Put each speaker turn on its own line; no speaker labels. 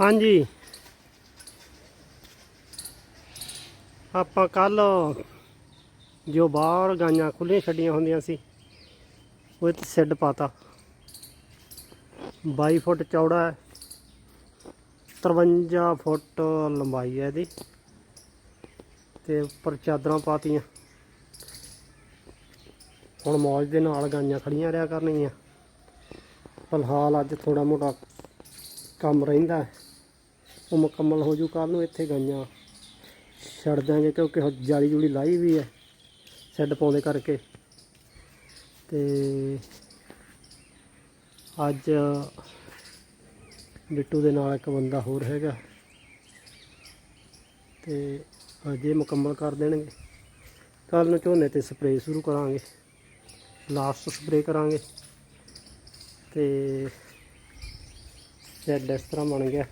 ਹਾਂਜੀ। ਆਪਾਂ ਕੱਲ ਜੋ ਬਾਹਰ ਗਾਈਆਂ ਖੁੱਲੀਆਂ ਛੱਡੀਆਂ ਹੁੰਦੀਆਂ ਸੀ, ਉਹ ਤੇ ਸੈੱਡ ਪਾਤਾ। 22 ਫੁੱਟ ਚੌੜਾ ਹੈ 53 ਫੁੱਟ ਲੰਬਾਈ ਹੈ ਇਹਦੀ, ਤੇ ਉੱਪਰ ਚਾਦਰਾਂ ਪਾਤੀਆਂ। ਹੁਣ ਮੌਜ ਦੇ ਨਾਲ ਗਾਈਆਂ ਖੜੀਆਂ ਰਿਆ ਕਰਨਗੀਆਂ। ਫਿਲਹਾਲ ਅੱਜ ਥੋੜਾ ਮੋਟਾ ਕੰਮ ਰਹਿੰਦਾ ਹੈ। ਉਹ ਮੁਕੰਮਲ ਹੋ ਜੂ ਕੱਲ ਨੂੰ, ਇੱਥੇ ਗਾਈਆਂ ਛੱਡ ਦਾਂਗੇ ਕਿਉਂਕਿ ਹੁਣ ਜਾਲੀ ਜੂਲੀ ਲਾਈ ਵੀ ਹੈ, ਸੈੱਡ ਪਾਉਂਦੇ ਕਰਕੇ। ਤੇ ਅੱਜ ਬਿੱਟੂ ਦੇ ਨਾਲ ਇੱਕ ਬੰਦਾ ਹੋਰ ਹੈਗਾ। ਤੇ ਅੱਜ ਇਹ ਮੁਕੰਮਲ ਕਰ ਦੇਣਗੇ। ਕੱਲ ਨੂੰ ਝੋਨੇ ਤੇ ਸਪਰੇਅ ਸ਼ੁਰੂ ਕਰਾਂਗੇ। ਲਾਸਟ ਸਪਰੇਅ ਕਰਾਂਗੇ। ਤੇ ਸ਼ੈੱਡ ਇਸ ਤਰ੍ਹਾਂ ਬਣ ਗਿਆ।